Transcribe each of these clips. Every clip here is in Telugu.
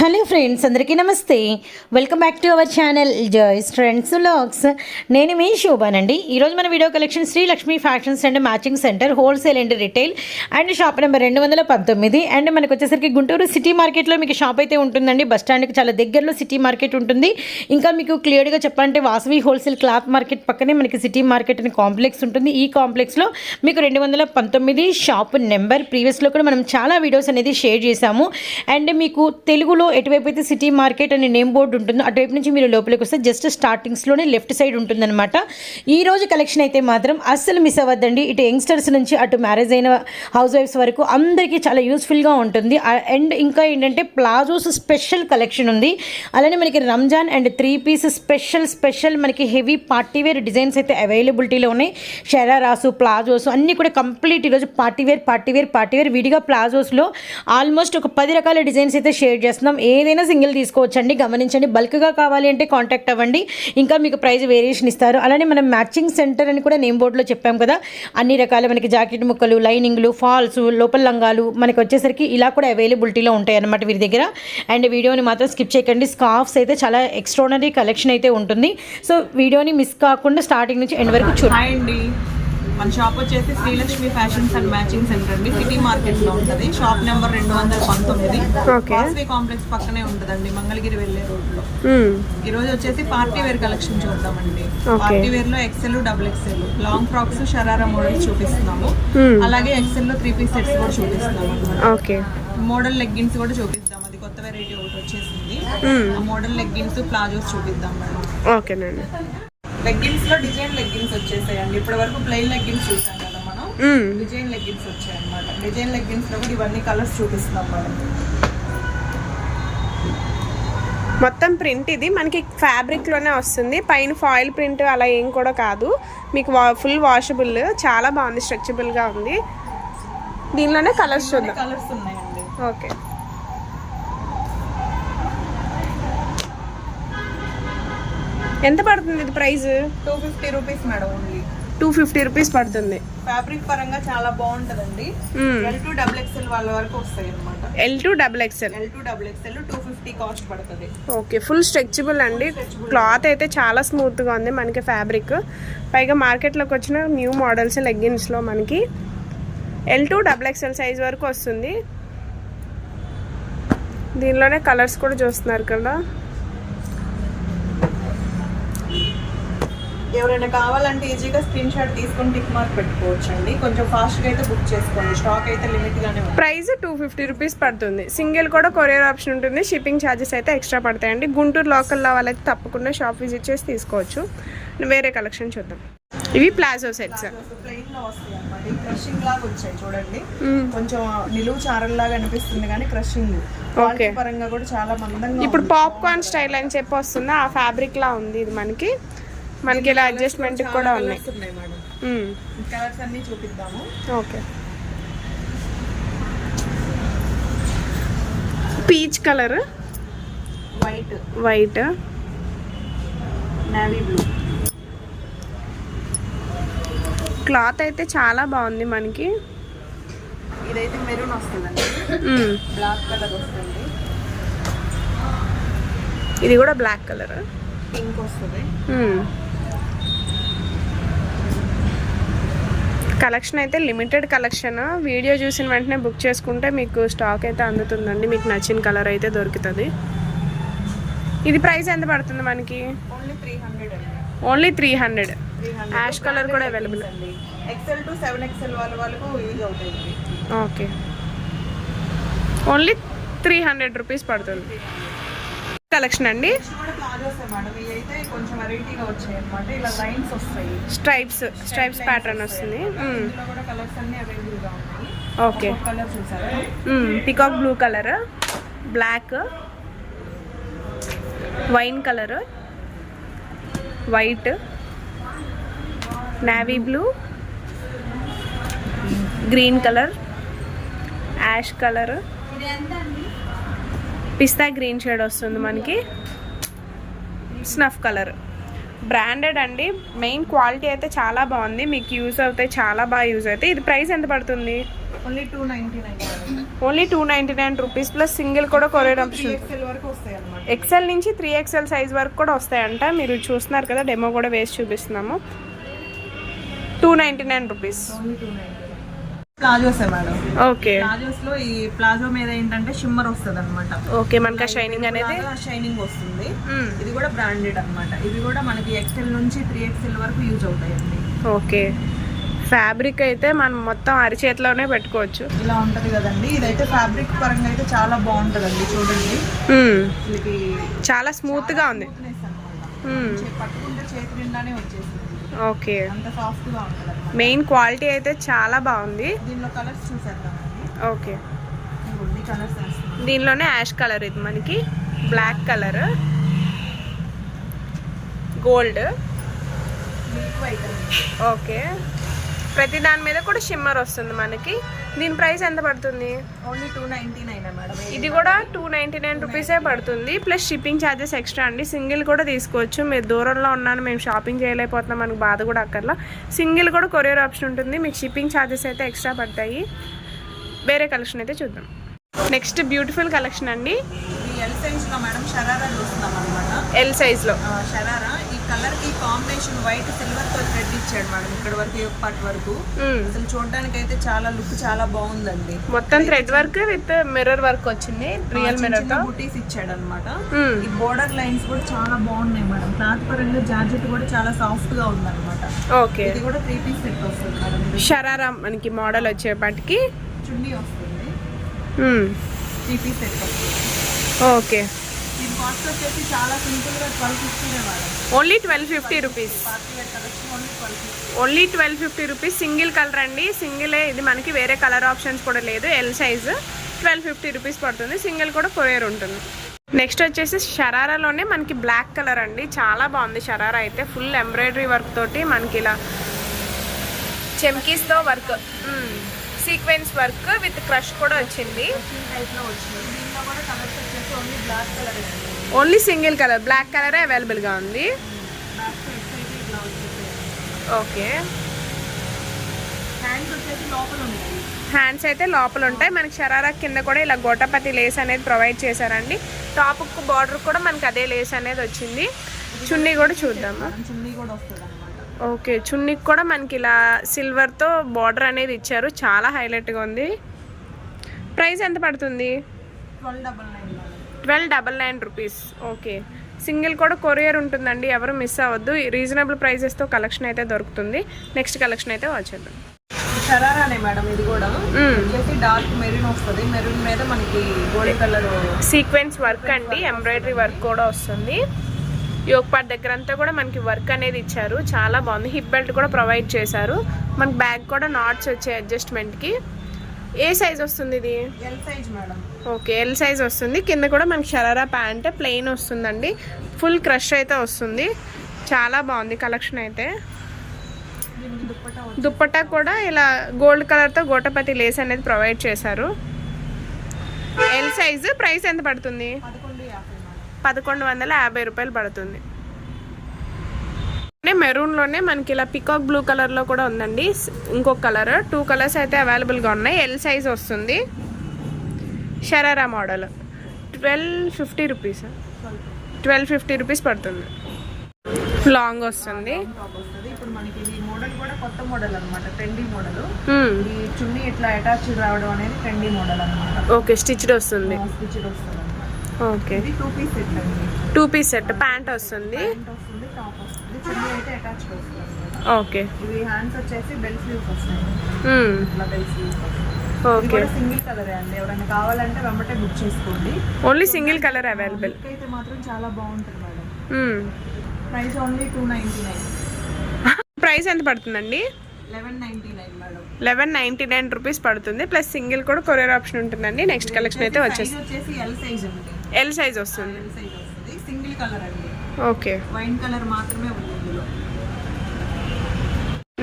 హలో ఫ్రెండ్స్ అందరికీ నమస్తే. Welcome back to our channel Joy's friends lakhs నేను మీ శోభానండి. ఈరోజు మన video collection Sri Lakshmi fashions and matching centre wholesale and retail and shop number రెండు వందల పంతొమ్మిది. అండ్ మనకు వచ్చేసరికి గుంటూరు సిటీ మార్కెట్లో మీకు షాప్ అయితే ఉంటుందండి. బస్ స్టాండ్కి చాలా దగ్గరలో సిటీ మార్కెట్ ఉంటుంది. ఇంకా మీకు క్లియర్గా చెప్పాలంటే వాసవి హోల్సేల్ క్లాత్ మార్కెట్ పక్కనే మనకి సిటీ మార్కెట్ అనే కాంప్లెక్స్ ఉంటుంది. ఈ కాంప్లెక్స్లో మీకు రెండు వందల పంతొమ్మిది షాప్ నెంబర్ ప్రీవియస్లో కూడా మనం చాలా వీడియోస్ అనేది షేర్ చేశాము. అండ్ మీకు తెలుగులో ఎటువైపు అయితే సిటీ మార్కెట్ అనే నేమ్ బోర్డు ఉంటుందో అటువైపు నుంచి మీరు లోపలికి వస్తే జస్ట్ స్టార్టింగ్స్లోనే లెఫ్ట్ సైడ్ ఉంటుందన్నమాట. ఈ రోజు కలెక్షన్ అయితే మాత్రం అస్సలు మిస్ అవ్వద్దండి. ఇటు యంగ్స్టర్స్ నుంచి అటు మ్యారేజ్ అయిన హౌస్ వైఫ్స్ వరకు అందరికీ చాలా యూస్ఫుల్గా ఉంటుంది. అండ్ ఇంకా ఏంటంటే ప్లాజోస్ స్పెషల్ కలెక్షన్ ఉంది. అలానే మనకి Ramzan and three piece special special మనకి హెవీ పార్టీ వేర్ డిజైన్స్ అయితే అవైలబిలిటీలో ఉన్నాయి. షరారాసు ప్లాజోస్ అన్నీ కూడా కంప్లీట్ ఈరోజు party wear party wear party wear విడిగా ప్లాజోస్లో ఆల్మోస్ట్ ఒక పది రకాల డిజైన్స్ అయితే షేర్ చేస్తున్నాం. ఏదైనా సింగిల్ తీసుకోవచ్చండి. గమనించండి. బల్క్గా కావాలి అంటే కాంటాక్ట్ అవ్వండి. ఇంకా మీకు ప్రైస్ వేరియేషన్ ఇస్తారు. అలానే మనం మ్యాచింగ్ సెంటర్ అని కూడా నేమ్ బోర్డులో చెప్పాం కదా. అన్ని రకాల మనకి జాకెట్ ముక్కలు లైనింగ్లు ఫాల్స్ లోపల లంగాలు మనకి వచ్చేసరికి ఇలా కూడా అవైలబిలిటీలో ఉంటాయి అన్నమాట వీరి దగ్గర. అండ్ వీడియోని మాత్రం స్కిప్ చేయకండి. స్కార్ఫ్స్ అయితే చాలా ఎక్స్ట్రానరీ కలెక్షన్ అయితే ఉంటుంది. సో వీడియోని మిస్ కాకుండా స్టార్టింగ్ నుంచి ఎండ్ వరకు చూడండి. మన షాప్ వచ్చేసి Srilakshmi fashions and matching centre అండి. సిటీ మార్కెట్లో ఉంటది. షాప్ నెంబర్ రెండు వందల పంతొమ్మిది. వాసవి కాంప్లెక్స్ పక్కనే ఉంటదండి మంగళగిరి వెళ్ళే రోడ్లో. ఈ రోజు వచ్చేసి పార్టీ వేర్ కలెక్షన్ చూద్దామండి. Party వేర్లో XL double XL long frocks sharara models చూపిస్తున్నాము. అలాగే ఎక్సెల్లో త్రీ పీస్ సెట్స్ కూడా చూపిస్తున్నాము మోడల్ లెగ్గిన్స్ కూడా చూపిద్దాం. అది కొత్త వెరైటీ ఒకటి వచ్చేసింది. మోడల్ లెగ్గిన్స్ ప్లాజోస్ చూపిద్దాం మేడం ఓకేనండి లెగ్గిన్స్లో డిజైన్ లెగ్గిన్స్ వచ్చేసాయండి. ఇప్పటి వరకు ప్లెయిన్ లెగ్గిన్స్ చూసాం కదా మనం. డిజైన్ లెగ్గిన్స్ వచ్చాయి అన్నమాట డిజైన్ లెగ్గిన్స్లో కూడా ఇవన్నీ కలర్స్ చూపిస్తున్నాం మనం. మొత్తం ప్రింట్ ఇది. మనకి ఫ్యాబ్రిక్లోనే వస్తుంది. పైన ఫాయిల్ ప్రింట్ అలా ఏం కూడా కాదు. మీకు ఫుల్ వాషబుల్ చాలా బాగుంది స్ట్రెచబుల్గా ఉంది. దీనిలోనే కలర్స్ చూద్దాం. కలర్స్ ఉన్నాయండి. ఓకే ఎంత పడుతుంది ఇది price? Two fifty rupees madam only. Two fifty rupees పడుతుంది. ఫ్యాబ్రిక్ పరంగా చాలా బాగుంటదండి. ఎల్ టూ డబుల్ ఎక్స్ఎల్ వాళ్ళ వరకు వస్తాయి అనమాట L two double XL L two double XL two fifty cost పడుతుంది. ఓకే ఫుల్ స్ట్రెచబుల్ అండి. క్లాత్ అయితే చాలా స్మూత్గా ఉంది మనకి ఫ్యాబ్రిక్. పైగా మార్కెట్లోకి వచ్చిన న్యూ మోడల్స్ లెగ్గిన్స్లో మనకి L two double XL size వరకు వస్తుంది. దీనిలోనే కలర్స్ కూడా చూస్తున్నారు కదా. ఎవరైనా కావాలంటే ఈజీగా స్క్రీన్ షాట్ తీసుకొని టిక్ మార్క్ పెట్టుకోవచ్చు అండి కొంచెం ఫాస్ట్గా అయితే బుక్ చేసుకోండి. స్టాక్ అయితే లిమిట్ గానే ఉంది. ప్రైస్ టూ ఫిఫ్టీ రూపీస్ పడుతుంది. సింగిల్ కూడా కొరియర్ ఆప్షన్ ఉంటుంది. షిప్పింగ్ ఛార్జెస్ అయితే ఎక్స్ట్రా పడతాయండి. గుంటూరు లోకల్లో వాళ్ళైతే తప్పకుండా షాప్ విజిట్ చేసి తీసుకోవచ్చు. వేరే కలెక్షన్ చూద్దాం. ఇవి ప్లాజో సెట్స్. ప్లెయిన్లో వస్తాయి అన్నమాట. క్రషింగ్ లాగా వచ్చాయి చూడండి. కొంచెం నిలువు చారల్ లాగా అనిపిస్తుంది కానీ క్రషింగ్ క్వాలిటీ పరంగా కూడా చాలా మందంగా ఇప్పుడు పాప్కార్న్ స్టైల్ అని చెప్పి వస్తుంది. ఆ ఫ్యాబ్రిక్ లా ఉంది ఇది మనకి. మనకి ఇలా అడ్జస్ట్మెంట్ కూడా ఉన్నాయి. కలర్స్ మ్మ్. కలర్స్ అన్ని చూపిద్దాము. Okay peach colour white white navy blue cloth అయితే చాలా బాగుంది మనకి. ఇదైతే మెరూన్ వస్తుందండి. బ్లాక్ కలర్ వస్తుంది. ఇది కూడా బ్లాక్ కలర్ పింక్ వస్తుంది. కలెక్షన్ అయితే లిమిటెడ్ కలెక్షన్. వీడియో చూసిన వెంటనే బుక్ చేసుకుంటే మీకు స్టాక్ అయితే అందుతుందండి. మీకు నచ్చిన కలర్ అయితే దొరుకుతుంది. ఇది ప్రైస్ ఎంత పడుతుంది మనకి? Only three hundred ash colour కూడా available XL to seven XL వాళ్ళ వాళ్ళకు యూజ్ అవుతుంది okay. Only three hundred rupees పడుతుంది. కలెక్షన్ అండి? స్ట్రైప్స్ స్ట్రైప్స్ ప్యాటర్న్ వస్తుంది. Okay peacock blue colour black wine colour white navy blue green colour ash colour pista green shade వస్తుంది మనకి. Snuff colour. బ్రాండెడ్ అండి. మెయిన్ క్వాలిటీ అయితే చాలా బాగుంది. మీకు యూస్ అవుతాయి చాలా బాగా యూస్ అవుతాయి. ఇది ప్రైస్ ఎంత పడుతుంది? Only two ninety nine only two ninety nine rupees plus single కూడా కొరియర్ ఆప్షన్ ఎక్సెల్ నుంచి త్రీ ఎక్స్ఎల్ సైజ్ వరకు కూడా వస్తాయంట. మీరు చూస్తున్నారు కదా డెమో కూడా వేసి చూపిస్తున్నాము. Two ninety nine rupees ninety ప్లాజోసే madam. Okay. ప్లాజోస్లో ఈ ప్లాజో మీద ఏంటంటే షిమ్మర్ వస్తుంది అనమాట ఓకే మనకి షైనింగ్ అనేది? షైనింగ్ వస్తుంది. ఇది కూడా బ్రాండెడ్ అన్నమాట. ఇవి కూడా మనకి ఎక్స్ఎల్ నుంచి త్రీ ఎక్స్ఎల్ వరకు యూజ్ అవుతాయండి. ఓకే. ఫ్యాబ్రిక్ అయితే మనం మొత్తం అరిచేతిలోనే పెట్టుకోవచ్చు. ఇలా ఉంటది కదండి. ఇదైతే ఫ్యాబ్రిక్ పరంగా అయితే చాలా బాగుంటదండి చూడండి. చాలా స్మూత్గా ఉంది. పట్టుకుంటే చేతి నిండానే వచ్చేసింది ఓకే. అంత ఉంటది మెయిన్ క్వాలిటీ అయితే చాలా బాగుంది. దీనిలో కలర్స్ చూసేద్దామండి ఓకే. కలర్స్ దీనిలోనే యాష్ కలర్ ఇది మనకి. Black colour gold okay. ప్రతి దాని మీద కూడా షిమ్మర్ వస్తుంది మనకి. దీని ప్రైస్ ఎంత పడుతుంది? Only two ninety nine madam. ఇది కూడా టూ నైంటీ నైన్ రూపీసే పడుతుంది. ప్లస్ షిప్పింగ్ ఛార్జెస్ ఎక్స్ట్రా అండి. సింగిల్ కూడా తీసుకోవచ్చు. మీరు దూరంలో ఉన్నాను మేము షాపింగ్ చేయలేకపోతున్నాం మనకు బాధ కూడా అక్కర్లా. సింగిల్ కూడా కొరియర్ ఆప్షన్ ఉంటుంది. మీకు షిప్పింగ్ ఛార్జెస్ అయితే ఎక్స్ట్రా పడతాయి. వేరే కలెక్షన్ అయితే చూద్దాం. నెక్స్ట్ బ్యూటిఫుల్ కలెక్షన్ అండి. ఎల్ సైజ్లో మేడం షరారా చూస్తున్నాం అనమాట ఎల్ సైజ్లో షరారా ఈ కలర్కి కాంబినేషన్ వైట్ సిల్వర్తో థ్రెడ్ ఇచ్చాడు మేడం ఇక్కడ వరకు ఈ పార్ట్ వరకు అసలు చూడడానికి అయితే చాలా లుక్ చాలా బాగుందండి. మొత్తం thread work with mirror work వచ్చింది రియల్ మిర్రర్తో. బుటీస్ ఇచ్చాడు అనమాట. ఈ బోర్డర్ లైన్స్ కూడా చాలా బాగున్నాయి మేడం. క్లాత్ పరంగా జార్జెట్ కూడా చాలా సాఫ్ట్గా ఉందన్నమాట. ఓకే. ఇది కూడా త్రీ పీస్ సెట్ వస్తుంది మేడం. షరారా మనకి మోడల్ వచ్చేపాటికి చున్నీ వస్తుంది. త్రీ పీస్ సెట్ వస్తుంది. ఓకే. కాస్ట్ వచ్చేసి చాలా సింపుల్గా twelve ఫిఫ్టీనే madam. Only twelve fifty rupees party wear collection only twelve fifty only twelve fifty rupees single colour అండి. సింగిలే ఇది మనకి వేరే కలర్ ఆప్షన్స్ కూడా లేదు. L size twelve fifty rupees పడుతుంది. సింగిల్ కూడా కొరియర్ ఉంటుంది. నెక్స్ట్ వచ్చేసి షరారాలోనే మనకి బ్లాక్ కలర్ అండి. చాలా బాగుంది షరారా అయితే. ఫుల్ ఎంబ్రాయిడరీ వర్క్ తోటి మనకి ఇలా చెమ్కీస్తో work sequence work with crush కూడా వచ్చింది. టైప్లో వచ్చింది. దీనిలో కూడా కలర్స్ వచ్చేసి only black colour only single colour black కలరే అవైలబుల్గా ఉంది. ఓకే. హ్యాండ్స్ అయితే లోపల ఉంటాయి. మనకి షరారా కింద కూడా ఇలా గోటపతి లేస్ అనేది ప్రొవైడ్ చేశారండి. టాప్ బార్డర్ కూడా మనకి అదే లేస్ అనేది వచ్చింది. చున్నీ కూడా చూద్దాము. చున్నీ కూడా ఓకే చున్నీకి కూడా మనకి ఇలా సిల్వర్తో బార్డర్ అనేది ఇచ్చారు. చాలా హైలైట్గా ఉంది. ప్రైస్ ఎంత పడుతుంది? Twelve double nine twelve double nine rupees. Okay. Single కూడా కొరియర్ ఉంటుందండి. ఎవరు మిస్ అవ్వద్దు. రీజనబుల్ ప్రైజెస్తో కలెక్షన్ అయితే దొరుకుతుంది. నెక్స్ట్ కలెక్షన్ అయితే వచ్చేద్దాం. షరారానే మేడం ఇది కూడా. వచ్చేసి డార్క్ మెరూన్ వస్తుంది. మెరూన్ మీద మనకి గోల్డ్ కలర్ సీక్వెన్స్ వర్క్ అండి. ఎంబ్రాయిడరీ వర్క్ కూడా వస్తుంది. యోగ్ పార్ట్ దగ్గర అంతా కూడా మనకి వర్క్ అనేది ఇచ్చారు. చాలా బాగుంది. హిప్ బెల్ట్ కూడా ప్రొవైడ్ చేశారు. మనకి బ్యాగ్ కూడా నాట్స్ వచ్చాయి అడ్జస్ట్మెంట్కి. ఏ సైజ్ వస్తుంది ఇది? L size madam. Okay L size వస్తుంది. కింద కూడా మనకి షరారా ప్యాంట్ ప్లెయిన్ వస్తుందండి. ఫుల్ క్రష్ అయితే వస్తుంది. చాలా బాగుంది కలెక్షన్ అయితే. దుప్పట్టా కూడా ఇలా గోల్డ్ కలర్తో గోటపతి లేస్ అనేది ప్రొవైడ్ చేశారు. ఎల్ సైజు ప్రైస్ ఎంత పడుతుంది? పదకొండు వందల యాభై రూపాయలు పడుతుంది. మెరూన్లోనే మనకి ఇలా పికాక్ బ్లూ కలర్లో కూడా ఉందండి. ఇంకొక కలర్ టూ కలర్స్ అయితే అవైలబుల్గా ఉన్నాయి. ఎల్ సైజ్ వస్తుంది. Sharara model twelve fifty rupees twelve fifty rupees పడుతుంది. లాంగ్ వస్తుంది. ఇప్పుడు మనకి మోడల్ కూడా కొత్త మోడల్ అనమాట ట్రెండీ మోడల్. ఈ చున్నీ ఇట్లా అటాచ్ రావడం అనేది ట్రెండీ మోడల్ అనమాట ఓకే స్టిచ్డ్ వస్తుంది. Okay two piece set two piece set pant వస్తుంది. ప్యాంట్ వస్తుంది. టాప్ వస్తుంది చున్నీ అయితే అటాచ్ వస్తుంది అనమాట ఓకే. ఇవి హ్యాండ్స్ వచ్చేసి బెల్ స్లీవ్స్ వస్తాయి. ఇట్లా bell sleeves okay. Single colour అండి. ఎవరైనా కావాలంటే వెంబటే బుక్ చేసుకోండి. ఓన్లీ సింగిల్ కలర్ అవైలబుల్ అయితే మాత్రం చాలా బాగుంటుంది madam. Price only two ninety nine price ఎంత పడుతుందండి? లెవెన్ నైంటీ నైన్ రూపీస్ పడుతుంది. ప్లస్ సింగిల్ కూడా కొరియర్ ఆప్షన్ ఉంటుందండి. నెక్స్ట్ కలెక్షన్ అయితే వచ్చేసి ఎల్ సైజ్ వస్తుంది. సింగిల్ కలర్ అండి. ఓకే. వైన్ కలర్ మాత్రమే ఉంది ఇందులో.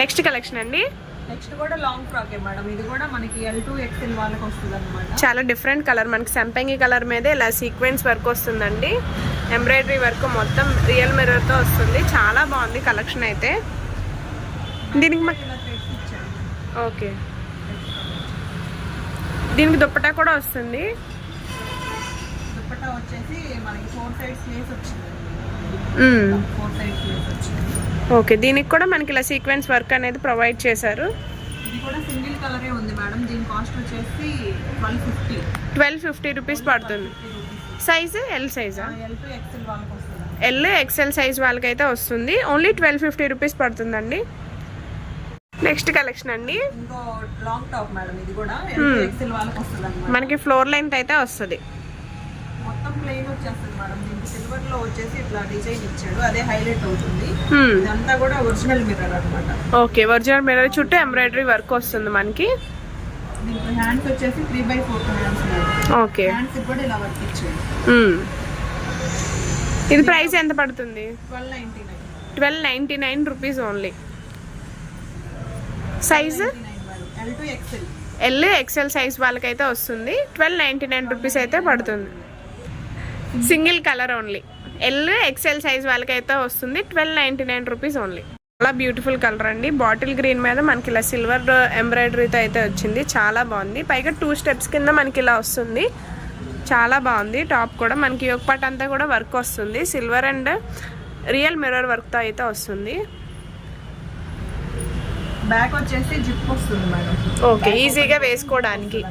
నెక్స్ట్ కలెక్షన్ అండి? నెక్స్ట్ కూడా లాంగ్ ఫ్రాకే మేడం. ఇది కూడా మనకి ఎల్ టూ ఎక్స్ఎల్ వాళ్ళకి వస్తుంది అనమాట చాలా డిఫరెంట్ కలర్. మనకి సంపంగి కలర్ మీద ఇలా సీక్వెన్స్ వర్క్ వస్తుందండి. ఎంబ్రాయిడరీ వర్క్ మొత్తం రియల్ మిర్రర్తో వస్తుంది. చాలా బాగుంది కలెక్షన్ అయితే. దీనికి మా ఇలా థ్రెడ్స్ ఇచ్చాడు ఓకే. దీనికి దుప్పటా కూడా వస్తుంది. దుప్పట్టా వచ్చేసి మనకి ఫోర్ సైడ్స్ లేస్ వచ్చింది. ఓకే దీనికి కూడా మనకి ఇలా సీక్వెన్స్ వర్క్ అనేది ప్రొవైడ్ చేశారు. ఇది కూడా సింగిల్ కలరే ఉంది మేడం దీని కాస్ట్ వచ్చేసి twelve fifty twelve fifty rupees పడుతుంది. సైజు ఎల్ సైజా ఎల్ టు ఎక్సెల్ వాళ్ళకి వస్తుంది. ఎల్ ఎక్సెల్ సైజ్ వాళ్ళకైతే వస్తుంది. ఓన్లీ ట్వెల్వ్ ఫిఫ్టీ రూపీస్ పడుతుందండి. నెక్స్ట్ కలెక్షన్ అండి. అనమాట మనకి ఫ్లోర్ లెంత్ అయితే వస్తుంది. ప్లెయిన్ వచ్చేస్తుంది మేడం దీనికి సిల్వర్లో వచ్చేసి ఇట్లా డిజైన్ ఇచ్చాడు. అదే హైలైట్ అవుతుంది. Hmm. ఇదంతా కూడా ఒరిజినల్ మిర్రర్ అన్నమాట. ఓకే ఒరిజినల్ మిర్రర్ చుట్టూ ఎంబ్రాయిడరీ వర్క్ వస్తుంది మనకి. దీనికి హ్యాండ్స్ వచ్చేసి three by four hands okay hands కూడా ఇలా వర్క్ ఇచ్చాడు. మ్మ్. ఇది ప్రైస్ ఎంత పడుతుంది? Twelve ninety nine twelve ninety nine rupees only size L to XL L XL size వాళ్ళకైతే వస్తుంది. ట్వెల్వ్ నైంటీ నైన్ రూపీస్ అయితే పడుతుంది. Single colour only. L XL size వాళ్ళకైతే వస్తుంది. Twelve ninety nine rupees only. చాలా బ్యూటిఫుల్ కలర్ అండి. బాటిల్ గ్రీన్ మీద మనకి ఇలా సిల్వర్ ఎంబ్రాయిడరీతో అయితే వచ్చింది. చాలా బాగుంది. పైగా టూ స్టెప్స్ కింద మనకి ఇలా వస్తుంది. చాలా బాగుంది. టాప్ కూడా మనకి ఒక పార్ట్ అంతా కూడా వర్క్ వస్తుంది. సిల్వర్ అండ్ రియల్ మిర్రర్ వర్క్తో అయితే వస్తుంది. బ్యాక్ వచ్చేసి జిప్ వస్తుంది మేడం. ఓకే. ఈజీగా వేసుకోవడానికి.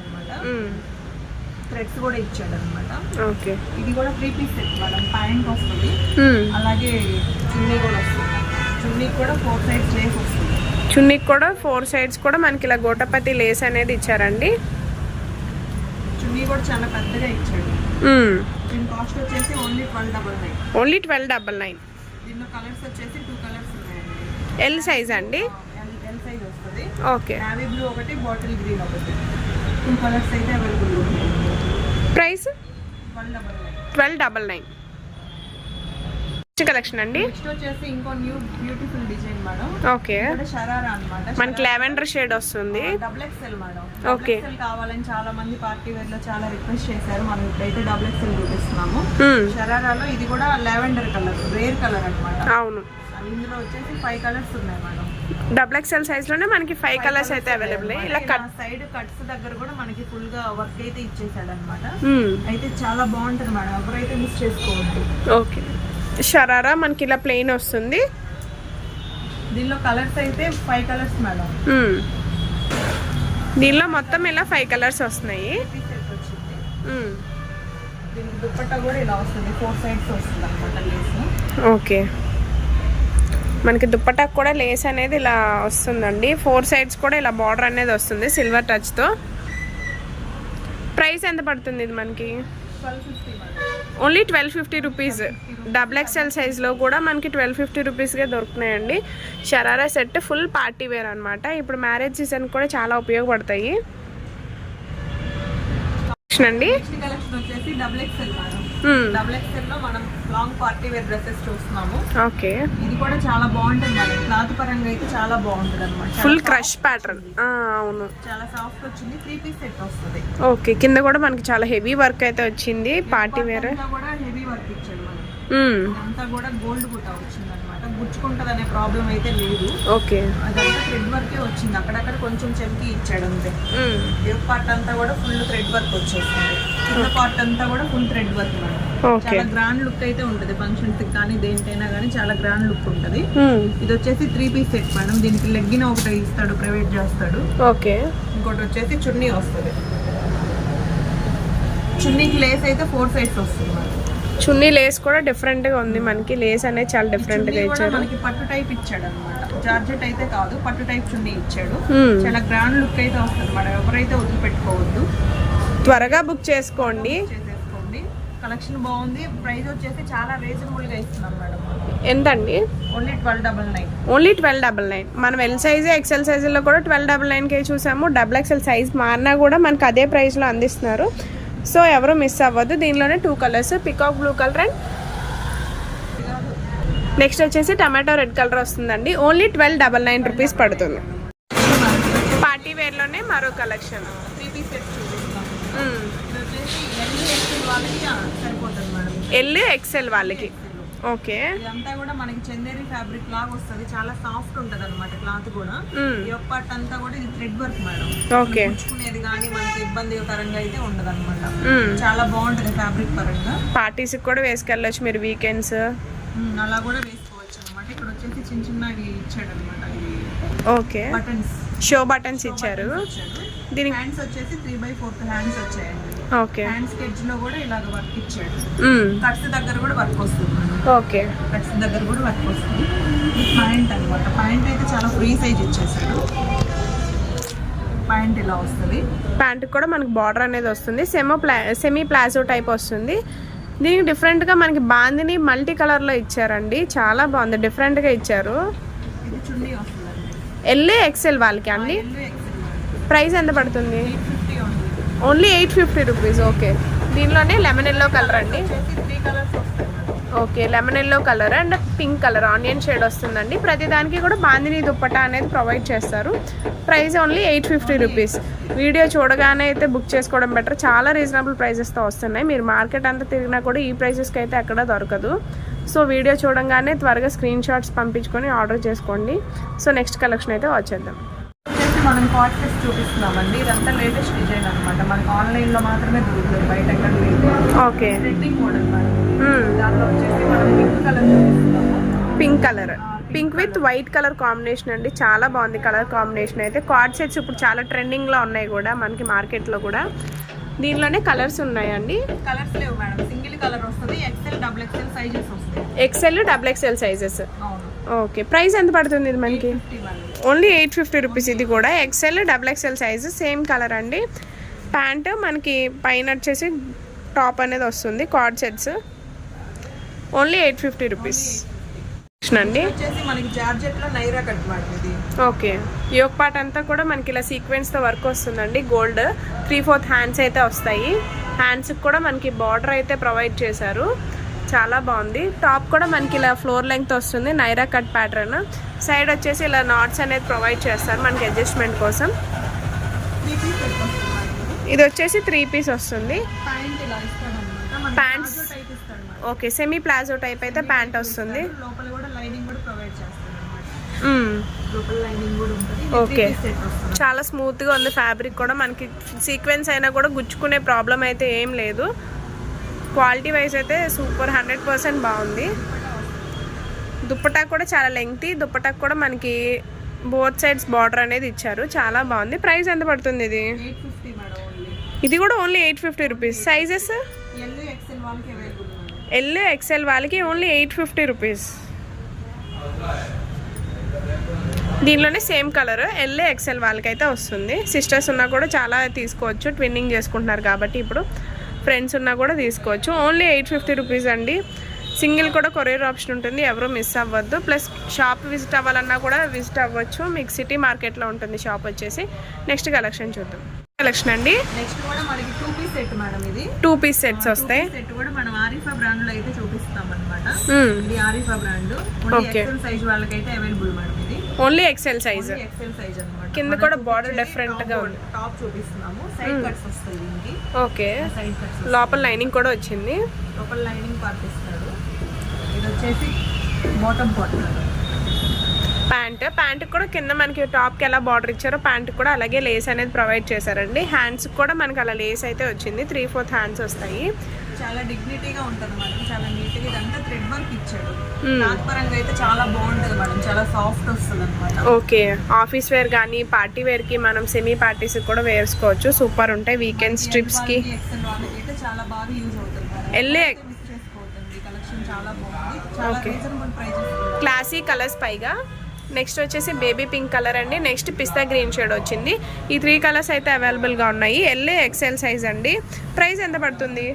థ్రెడ్స్ కూడా ఇచ్చాడు అనమాట ఓకే. ఇది కూడా three piece set madam. Pant వస్తుంది. అలాగే చున్నీ కూడా వస్తుంది. చున్నీ కూడా ఫోర్ సైడ్స్ లేస్ వస్తుంది. చున్నీకి కూడా ఫోర్ సైడ్స్ కూడా మనకి ఇలా గోటపతి లేస్ అనేది ఇచ్చారండి. చున్నీ కూడా చాలా పెద్దగా ఇచ్చాడు. దీని కాస్ట్ వచ్చేసి only twelve double nine only twelve double nine దీనిలో కలర్స్ వచ్చేసి టూ కలర్స్ ఉన్నాయండి. ఎల్ సైజ్ అండి? ఎల్ సైజ్ వస్తుంది. ఓకే. నావీ బ్లూ ఒకటి బాటిల్ గ్రీన్ ఒకటి. టూ కలర్స్ అయితే అవైలబుల్ ఉన్నాయి price? Twelve double nine. Collection అండి? నెక్స్ట్ వచ్చేసి ఇంకో new beautiful design madam. Okay. Sharara అన్నమాట. మనకి లెవెండర్ షేడ్ వస్తుంది. Double XL madam. ఎక్స్ఎల్ కావాలని చాలా మంది పార్టీ వేర్లో చాలా రిక్వెస్ట్ చేశారు. మనం ఇప్పుడైతే డబుల్ ఎక్స్ఎల్ చూపిస్తున్నాము. షరారాలో ఇది కూడా లెవెండర్ కలర్ రేర్ కలర్ అన్నమాట. అవును. ఇందులో వచ్చేసి ఫైవ్ కలర్స్ ఉన్నాయి మేడం. డబుల్ ఎక్స్ఎల్ సైజ్లోనే మనకి ఫైవ్ కలర్స్ అయితే అవైలబుల్ ఇలా కట్ సైడ్ కట్స్ దగ్గర కూడా మనకి ఫుల్గా వర్క్ అయితే ఇచ్చేసాడు అనమాట మ్మ్. అయితే చాలా బాగుంటుంది మేడం. ఎవరైతే మిస్ చేసుకోవద్దు. ఓకే షరారా మనకి ఇలా ప్లెయిన్ వస్తుంది. దీనిలో కలర్స్ అయితే ఫైవ్ కలర్స్ మేడం. మ్మ్. దీనిలో మొత్తం ఇలా ఫైవ్ కలర్స్ వస్తున్నాయి. దీనికి దుప్పట్టా కూడా ఇలా వస్తుంది. ఫోర్ సైడ్స్ వస్తుంది అనమాట ఓకే మనకి దుప్పటాకు కూడా లేస్ అనేది ఇలా వస్తుందండి. ఫోర్ సైడ్స్ కూడా ఇలా బార్డర్ అనేది వస్తుంది సిల్వర్ టచ్తో ప్రైస్ ఎంత పడుతుంది ఇది మనకి? Only twelve fifty rupees. Double XL సైజ్లో కూడా మనకి ట్వెల్వ్ ఫిఫ్టీ రూపీస్కే దొరుకుతున్నాయండి. Sharara set full party wear అనమాట ఇప్పుడు మ్యారేజ్ సీజన్ కూడా చాలా ఉపయోగపడతాయి. Collection అండి? కలెక్షన్ వచ్చేసి డబుల్ ఎక్స్ఎల్. డబుల్ ఎక్స్ఎల్లో మనం లాంగ్ పార్టీ వేర్ డ్రెస్సెస్ చూస్తున్నాము. ఓకే. ఇది కూడా చాలా బాగుంటుంది మేడం క్లాత్ పరంగా అయితే చాలా బాగుంటుంది అనమాట ఫుల్ క్రష్ ప్యాటర్న్ అవును. చాలా సాఫ్ట్ వచ్చింది. త్రీ పీస్ సెట్ వస్తుంది. ఓకే. కింద కూడా మనకి చాలా హెవీ వర్క్ అయితే వచ్చింది. పార్టీ వేర్ కూడా హెవీ వర్క్ ఇచ్చాడు మనం. అంతా కూడా గోల్డ్ బుట్ట వచ్చింది అనమాట గుచ్చుకుంటది అనే ప్రాబ్లం అయితే లేదు. ఓకే. అదంతా థ్రెడ్ వర్కే వచ్చింది. అక్కడక్కడ కొంచెం చెంకి ఇచ్చాడు అంతే. ఏ పార్ట్ అంతా కూడా ఫుల్ థ్రెడ్ వర్క్ వచ్చేస్తుంది కింద పార్ట్ అంతా కూడా ఫుల్ థ్రెడ్ వర్క్ చాలా గ్రాండ్ లుక్ అయితే ఉంటుంది. ఫంక్షన్స్ కానీ దేనికైనా కానీ చాలా గ్రాండ్ లుక్ ఉంటుంది. ఇది వచ్చేసి త్రీ పీస్ సెట్ మేడం దీనికి లెగ్గిన ఒకటి ఇస్తాడు ప్రైవేట్ చేస్తాడు. ఓకే. ఇంకోటి వచ్చేసి చున్నీ వస్తుంది. చున్నీకి లేస్ అయితే ఫోర్ సైడ్స్ వస్తుంది చున్నీ లేస్ కూడా డిఫరెంట్గా ఉంది. మనకి లేస్ అనేది చాలా డిఫరెంట్గా ఇచ్చారు. మనకి పట్టు టైప్ ఇచ్చాడు అనమాట జార్జెట్ అయితే కాదు పట్టు టైప్ చున్నీ ఇచ్చాడు. చాలా గ్రాండ్ లుక్ అయితే వస్తుంది మేడం ఎవరైతే వదిలిపెట్టుకోవద్దు. త్వరగా బుక్ చేసుకోండి. కలెక్షన్ బాగుంది. ప్రైస్ వచ్చేసి చాలా రీజనబుల్గా ఇస్తున్నాం మేడం. ఎంతండి? Only twelve double nine only twelve double nine మనం ఎల్ సైజ్ ఎక్సెల్ సైజులో కూడా ట్వెల్వ్ డబల్ నైన్కే చూసాము. డబుల్ ఎక్సెల్ సైజ్ మారినా కూడా మనకి అదే ప్రైస్లో అందిస్తున్నారు. సో ఎవరు మిస్ అవ్వద్దు దీనిలోనే two colours peacock blue colour and next వచ్చేసి టమాటో రెడ్ కలర్ వస్తుందండి only twelve double nine rupees పడుతుంది పార్టీ వేర్లోనే మరో కలెక్షన్ ఎల్ ఎక్సెల్ వాళ్ళకి ఓకే. ఇదంతా కూడా మనకి చందేరి ఫ్యాబ్రిక్ లాగా వస్తుంది. చాలా సాఫ్ట్ ఉంటది అనమాట క్లాత్ కూడా. ఈ ఒక్క part అంతా కూడా ఇది థ్రెడ్ వర్క్ మేడం. ఓకే. కుచ్చుకునేది కానీ మనకి ఇబ్బందికరంగా అయితే ఉండదు అనమాట. చాలా బాగుంటది ఫ్యాబ్రిక్ పరంగా. పార్టీస్కి కూడా వేసుకెళ్ళొచ్చు మీరు వీకెండ్స్ అలా కూడా వేసుకోవచ్చు అనమాట ఇక్కడ వచ్చేసి చిన్న చిన్నవి ఇచ్చాడు అనమాట ఓకే. బటన్స్ షో బటన్స్ ఇచ్చారు. దీనికి హ్యాండ్స్ వచ్చేసి త్రీ బై ఫోర్త్ హ్యాండ్స్ వచ్చాయండి. హ్యాండ్స్ ఎడ్జ్లో కూడా ఇలాగ వర్క్ ఇచ్చాడు. కట్స్ దగ్గర కూడా వర్క్ వస్తుంది. ఓకే. కట్స్ దగ్గర కూడా వర్క్ వస్తుంది. ఇది పాయింట్ అనమాట పాయింట్ అయితే చాలా ఫ్రీ సైజ్ ఇచ్చేసాడు. పాయింట్ ఇలా వస్తుంది. ప్యాంట్కి కూడా మనకి బార్డర్ అనేది వస్తుంది. సెమో ప్లా సెమీ ప్లాజో టైప్ వస్తుంది. దీనికి డిఫరెంట్గా మనకి బాందిని మల్టీ కలర్లో ఇచ్చారండి. చాలా బాగుంది. డిఫరెంట్గా ఇచ్చారు. ఎల్ఏ ఎక్సెల్ వాళ్ళకి అండి. ప్రైస్ ఎంత పడుతుంది? Only eight fifty rupees okay. దీనిలోనే లెమన్ ఎల్లో కలర్ అండి. Okay lemon yellow colour and pink colour onion shade వస్తుందండి. ప్రతి దానికి కూడా బాందిని దుప్పట అనేది ప్రొవైడ్ చేస్తారు. Price only eight fifty rupees. Video చూడగానే అయితే బుక్ చేసుకోవడం బెటర్ చాలా రీజనబుల్ ప్రైజెస్తో వస్తున్నాయి. మీరు మార్కెట్ అంతా తిరిగినా కూడా ఈ ప్రైజెస్కి అయితే ఎక్కడ దొరకదు. సో వీడియో చూడంగానే త్వరగా స్క్రీన్ షాట్స్ పంపించుకొని ఆర్డర్ చేసుకోండి. సో నెక్స్ట్ కలెక్షన్ అయితే వచ్చేద్దాం. మనం కాట్ సెట్స్ చూపిస్తున్నామండి. ఇదంతా లేటెస్ట్ డిజైన్ అనమాట మనకి ఆన్లైన్లో మాత్రమే దొరుకుతుంది. బయట ఎక్కడ లేదు. ఓకే. మోడల్ మేడం దాంట్లో వచ్చేసి మనం పింక్ కలర్ చూపిస్తున్నాము. Pink colour pink with white colour combination అండి. చాలా బాగుంది కలర్ కాంబినేషన్ అయితే. కార్డ్ సెట్స్ ఇప్పుడు చాలా ట్రెండింగ్లో ఉన్నాయి కూడా మనకి మార్కెట్లో కూడా. దీనిలోనే కలర్స్ ఉన్నాయండి. కలర్స్ లేవు మేడం. సింగిల్ కలర్ వస్తుంది. ఎక్సెల్ డబుల్ ఎక్సెల్ సైజెస్ వస్తాయి. ఎక్సెల్ డబుల్ ఎక్సెల్ సైజెస్ అవును. ఓకే. ప్రైస్ ఎంత పడుతుంది ఇది మనకి? ఓన్లీ ఎయిట్ ఫిఫ్టీ రూపీస్ ఇది కూడా. XL double XL size same colour అండి. ప్యాంట్ మనకి పైన వచ్చేసి టాప్ అనేది వస్తుంది co-ord sets only eight fifty rupees. అండి. ఓకే. యోగ్ పార్ట్ అంతా కూడా మనకి ఇలా సీక్వెన్స్తో వర్క్ వస్తుందండి. గోల్డ్ త్రీ ఫోర్త్ హ్యాండ్స్ అయితే వస్తాయి. హ్యాండ్స్కి కూడా మనకి బార్డర్ అయితే ప్రొవైడ్ చేశారు. చాలా బాగుంది. టాప్ కూడా మనకి ఇలా ఫ్లోర్ లెంగ్త్ వస్తుంది. నైరా కట్ ప్యాటర్న్ సైడ్ వచ్చేసి ఇలా నాట్స్ అనేది ప్రొవైడ్ చేస్తారు మనకి అడ్జస్ట్మెంట్ కోసం. ఇది వచ్చేసి త్రీ పీస్ వస్తుంది. Pant okay semi palazzo type అయితే ప్యాంట్ వస్తుంది. Hmm. ఓకే చాలా స్మూత్గా ఉంది ఫ్యాబ్రిక్ కూడా. మనకి సీక్వెన్స్ అయినా కూడా గుచ్చుకునే ప్రాబ్లం అయితే ఏం లేదు. క్వాలిటీ వైజ్ అయితే సూపర్ హండ్రెడ్ పర్సెంట్ బాగుంది. దుప్పటా కూడా చాలా లెంగ్తీ దుప్పటాకు కూడా మనకి బోత్ సైడ్స్ బార్డర్ అనేది ఇచ్చారు. చాలా బాగుంది. ప్రైస్ ఎంత పడుతుంది ఇది? ఇది కూడా only eight fifty rupees. Sizes? L XL వాళ్ళకి ఓన్లీ ఎయిట్ ఫిఫ్టీ రూపీస్. దీనిలోనే సేమ్ కలర్ ఎల్ ఎక్సెల్ వాళ్ళకి అయితే వస్తుంది. సిస్టర్స్ ఉన్నా కూడా చాలా తీసుకోవచ్చు. ట్విన్నింగ్ చేసుకుంటున్నారు కాబట్టి ఇప్పుడు. ఫ్రెండ్స్ ఉన్నా కూడా తీసుకోవచ్చు. ఓన్లీ ఎయిట్ ఫిఫ్టీ రూపీస్ అండి. సింగిల్ కూడా కొరియర్ ఆప్షన్ ఉంటుంది. ఎవరు మిస్ అవ్వద్దు. ప్లస్ షాప్ విజిట్ అవ్వాలన్నా కూడా విజిట్ అవ్వచ్చు. మీకు సిటీ మార్కెట్లో ఉంటుంది షాప్ వచ్చేసి. నెక్స్ట్ కలెక్షన్ చూద్దాం. కలెక్షన్ అండి. నెక్స్ట్ కూడా మనకి టూ పీస్ సెట్ మేడం ఇది. టూ పీస్ సెట్స్ వస్తాయి. సెట్ కూడా మనం ఆరిఫా బ్రాండ్లో అయితే చూపిస్తాం. ఇది Arifa brand. Okay. XL size వాళ్ళకైతే అవైలబుల్ మేడం ఇది. Only XL size. XL size అనమాట కింద కూడా బార్డర్ డిఫరెంట్గా ఉంది. టాప్ చూపిస్తున్నాము. సైడ్ కట్స్ వస్తాయి. దీనికి ఓకే. లోపల లైనింగ్ కూడా వచ్చింది. లోపల లైనింగ్ పార్ట్ ఇస్తాడు. ఇది వచ్చేసి బాటమ్ పార్ట్ ప్యాంట్. ప్యాంట్ కూడా కింద మనకి టాప్కి ఎలా బార్డర్ ఇచ్చారో ప్యాంట్ కూడా అలాగే లేస్ అనేది ప్రొవైడ్ చేశారండి. హ్యాండ్స్ కూడా మనకి అలా లేస్ అయితే వచ్చింది. త్రీ ఫోర్త్ హ్యాండ్స్ వస్తాయి. చాలా డిగ్నిటీగా ఉంటుంది మేడం. చాలా నీట్గా ఇదంతా థ్రెడ్ వర్క్ ఇచ్చాడు. Hmm. పరంగా అయితే చాలా బాగుంటది మేడం. చాలా సాఫ్ట్ వస్తుంది అనమాట ఓకే. ఆఫీస్ వేర్ కానీ పార్టీ వేర్కి మనం సెమీ పార్టీస్ కూడా వేసుకోవచ్చు. సూపర్ ఉంటాయి వీకెండ్స్ వాళ్ళకి అయితే చాలా బాగా యూజ్ అవుతుంది చేసుకోవద్దండి. కలెక్షన్ చాలా బాగుంది. చాలా Okay. Reasonable prices classy colours పైగా? నెక్స్ట్ వచ్చేసి బేబీ పింక్ కలర్ అండి. నెక్స్ట్ పిస్తా గ్రీన్ షేడ్ వచ్చింది. ఈ త్రీ కలర్స్ అయితే అవైలబుల్గా ఉన్నాయి. ఎల్ఏ ఎక్సెల్ సైజ్ అండి. ప్రైస్ ఎంత పడుతుంది?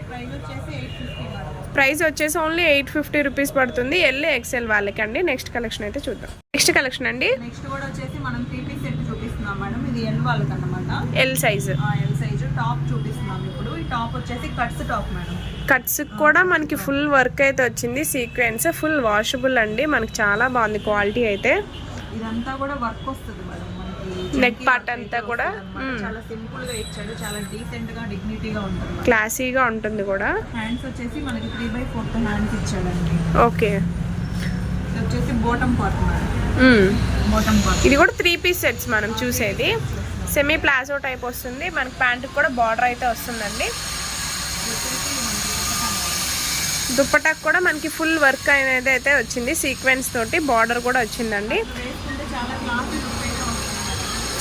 ప్రైస్ వచ్చేసి ఓన్లీ ఎయిట్ ఫిఫ్టీ రూపీస్ పడుతుంది. ఎల్ఏ ఎక్సెల్ వాళ్ళకి అండి నెక్స్ట్ కలెక్షన్ అయితే చూద్దాం. నెక్స్ట్ కలెక్షన్ అండి. నెక్స్ట్ కూడా వచ్చేసి మనం త్రీ పీస్ సెట్ చూపిస్తున్నాం మేడం. ఇది ఎల్ వాళ్ళకి అనమాట L size L size top చూపిస్తున్నాం ఇప్పుడు. ఈ టాప్ వచ్చేసి కట్స్ టాప్ మేడం. కట్స్ కూడా మనకి ఫుల్ వర్క్ అయితే వచ్చింది. సీక్వెన్స్ ఫుల్ వాషబుల్ అండి. మనకి చాలా బాగుంది క్వాలిటీ అయితే. ఇదంతా కూడా వర్క్ వస్తుంది మేడం మనకి నెక్ పార్ట్ అంతా కూడా? చాలా సింపుల్గా ఇచ్చాడు. చాలా డీసెంట్గా డిగ్నిటీగా ఉంటుంది క్లాసీగా ఉంటుంది కూడా? హ్యాండ్స్ వచ్చేసి మనకి త్రీ బై ఫోర్త్ హ్యాండ్స్ ఇచ్చాడండి. ఓకే. వచ్చేసి బోటం పార్ట్. బోటం పార్ట్ ఇది కూడా త్రీ పీస్ సెట్స్ మనం చూసేది. సెమీ ప్లాజో టైప్ వస్తుంది. మనకి ప్యాంటుకి కూడా బార్డర్ అయితే వస్తుందండి. దుప్పటాకు కూడా మనకి ఫుల్ వర్క్ అనేది అయితే వచ్చింది. సీక్వెన్స్ తోటి బార్డర్ కూడా వచ్చిందండి.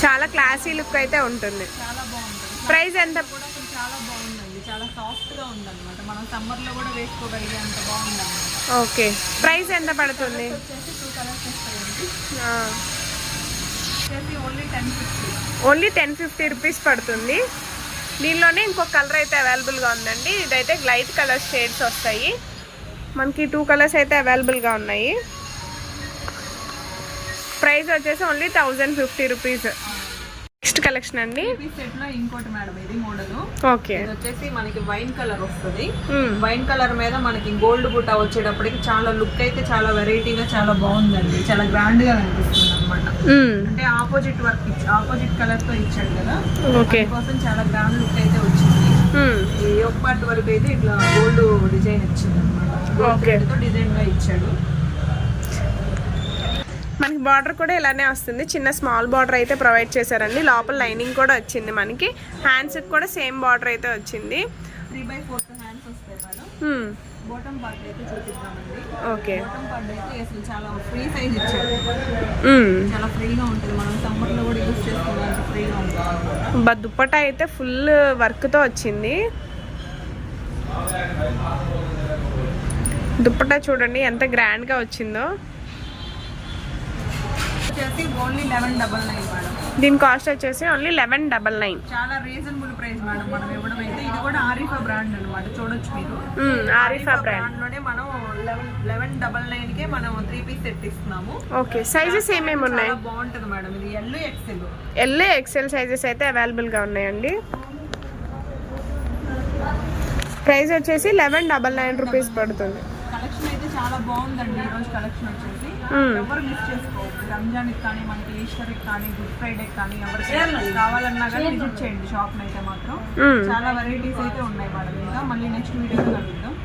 చాలా క్లాసీ లుక్ అయితే ఉంటుంది. ప్రైస్ ఎంత? ఓకే. ప్రైస్ ఎంత పడుతుంది? ఓన్లీ టెన్ ఫిఫ్టీ రూపీస్ పడుతుంది. దీనిలోనే ఇంకొక కలర్ అయితే అవైలబుల్గా ఉందండి. ఇదైతే లైట్ కలర్ షేడ్స్ వస్తాయి. మనకి టూ కలర్స్ అయితే అవైలబుల్గా ఉన్నాయి. ప్రైస్ వచ్చేసి only thousand fifty rupees next collection అండి. ఇంకోటి మేడం ఇది మోడల్ ఓకే వచ్చేసి మనకి వైన్ కలర్ వస్తుంది. వైన్ కలర్ మీద మనకి గోల్డ్ బుట్ట వచ్చేటప్పటికి చాలా లుక్ అయితే చాలా వెరైటీగా చాలా బాగుందండి. చాలా గ్రాండ్గా కనిపిస్తుంది అనమాట మ్మ్. అంటే ఆపోజిట్ వర్క్ ఆపోజిట్ కలర్తో ఇచ్చాడు కదా. ఓకే కోసం చాలా గ్రాండ్ లుక్ అయితే వచ్చింది. మ్మ్. ఈ ఒక పార్ట్ వరకు అయితే ఇట్లా గోల్డ్ డిజైన్ ఇచ్చింది ఇచ్చాడు మనకి బార్డర్ కూడా ఇలానే వస్తుంది. చిన్న స్మాల్ బార్డర్ అయితే ప్రొవైడ్ చేశారండి. లోపల లైనింగ్ కూడా వచ్చింది మనకి. హ్యాండ్స్కి కూడా సేమ్ బార్డర్ అయితే వచ్చింది. త్రీ బై ఫోర్త్ హ్యాండ్స్ వస్తాయి మేడం. మ్మ్. బాటమ్ పార్ట్ అయితే చూపిద్దామండి. ఓకే బాటమ్ పార్ట్ అయితే అసలు చాలా ఫ్రీ సైజ్ ఇచ్చాడు మ్మ్. చాలా ఫ్రీగా ఉంటుంది. మనం సమ్మర్లో కూడా యూస్ చేసుకోవడానికి ఫ్రీగా ఉంటుంది. బ దుప్పట అయితే ఫుల్ వర్క్తో వచ్చింది. దుప్పట చూడండి ఎంత గ్రాండ్గా వచ్చిందో. దీని కాస్ట్ వచ్చేసి ఓన్లీ లెవెన్ డబల్ నైన్ చాలా రీజనబుల్ ప్రైస్ మేడం మనం ఇవ్వడం అయితే. ఇది కూడా ఆరిఫా బ్రాండ్ అన్నమాట చూడొచ్చు మీరు. ఆరిఫా బ్రాండ్ బ్రాండ్లోనే మనం లెవెన్ లెవెన్ డబల్ నైన్ కే మనం త్రీ పీస్ సెట్ ఇస్తున్నాము. ఓకే సైజెస్ ఏమేమి ఉన్నాయి? బాగుంటుంది మేడం ఇది ఎల్లో ఎక్సెల్ సైజెస్ అయితే అవైలబుల్గా ఉన్నాయండి. ప్రైస్ వచ్చేసి లెవెన్ డబల్ నైన్ రూపీస్ పడుతుంది. చాలా బాగుందండి ఈ రోజు కలెక్షన్ వచ్చేసి. ఎవరు మిస్ చేసుకోవచ్చు రంజాన్ కానీ మనకి ఈస్టర్ కానీ గుడ్ ఫ్రైడే కానీ ఎవరికి కావాలన్నా కానీ విజిట్ చేయండి. షాప్ అయితే మాత్రం. చాలా వెరైటీస్ అయితే ఉన్నాయి మేడం ఇంకా మళ్ళీ నెక్స్ట్ వీడియోలో కలుద్దాం.